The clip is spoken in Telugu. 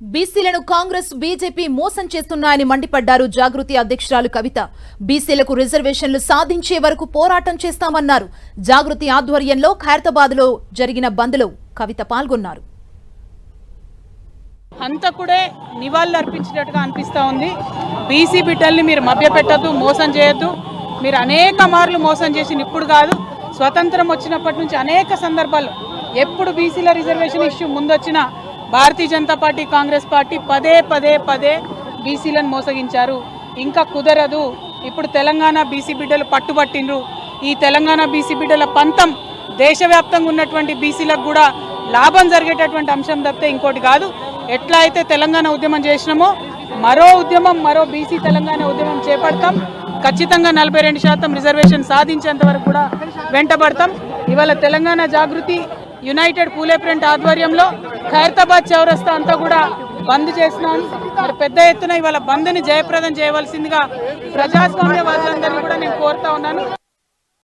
బీసీలను కాంగ్రెస్ బీజేపీ మోసం చేస్తున్నాయని మండిపడ్డారు జాగృతి అధ్యక్షురాలు కవిత. బీసీలకు రిజర్వేషన్లు సాధించే వరకు పోరాటం చేస్తామన్నారు. జాగృతి ఆధ్వర్యంలో ఖైరతాబాద్లో జరిగిన బంద్లో కవిత పాల్గొన్నారు. హంతకుడే నివాళులు అర్పించినట్టుగా అనిపిస్తూ ఉంది. బీసీ బిడ్డల్ని మీరు మభ్యపెట్టద్దు మోసం చేయొద్దు. మీరు అనేక మార్లు మోసం చేసిన ఇప్పుడు కాదు. స్వతంత్రం వచ్చినప్పటి నుంచి అనేక సందర్భాలు ఎప్పుడు బీసీల రిజర్వేషన్ ఇష్యూ ముందొచ్చినా భారతీయ జనతా పార్టీ కాంగ్రెస్ పార్టీ పదే పదే పదే బీసీలను మోసగించారు. ఇంకా కుదరదు. ఇప్పుడు తెలంగాణ బీసీ బిడ్డలు పట్టుబట్టిండ్రు. ఈ తెలంగాణ బీసీ బిడ్డల పంతం దేశవ్యాప్తంగా ఉన్నటువంటి బీసీలకు కూడా లాభం జరిగేటటువంటి అంశం తప్పితే ఇంకోటి కాదు. ఎట్లా అయితే తెలంగాణ ఉద్యమం చేసినామో మరో ఉద్యమం మరో బీసీ తెలంగాణ ఉద్యమం చేపడతాం. ఖచ్చితంగా నలభై రెండు శాతం రిజర్వేషన్ సాధించేంత వరకు కూడా వెంటబడతాం. ఇవాళ తెలంగాణ జాగృతి యునైటెడ్ పూలే ప్రింట్ ఆధ్వర్యంలో ఖైరతాబాద్ చౌరస్తా అంతా కూడా బంద్ చేసినాను. మరి పెద్ద ఎత్తున ఇవాళ బంద్ని జయప్రదం చేయవలసిందిగా ప్రజాస్వామ్య వాళ్ళందరినీ కూడా నేను కోరుతా ఉన్నాను.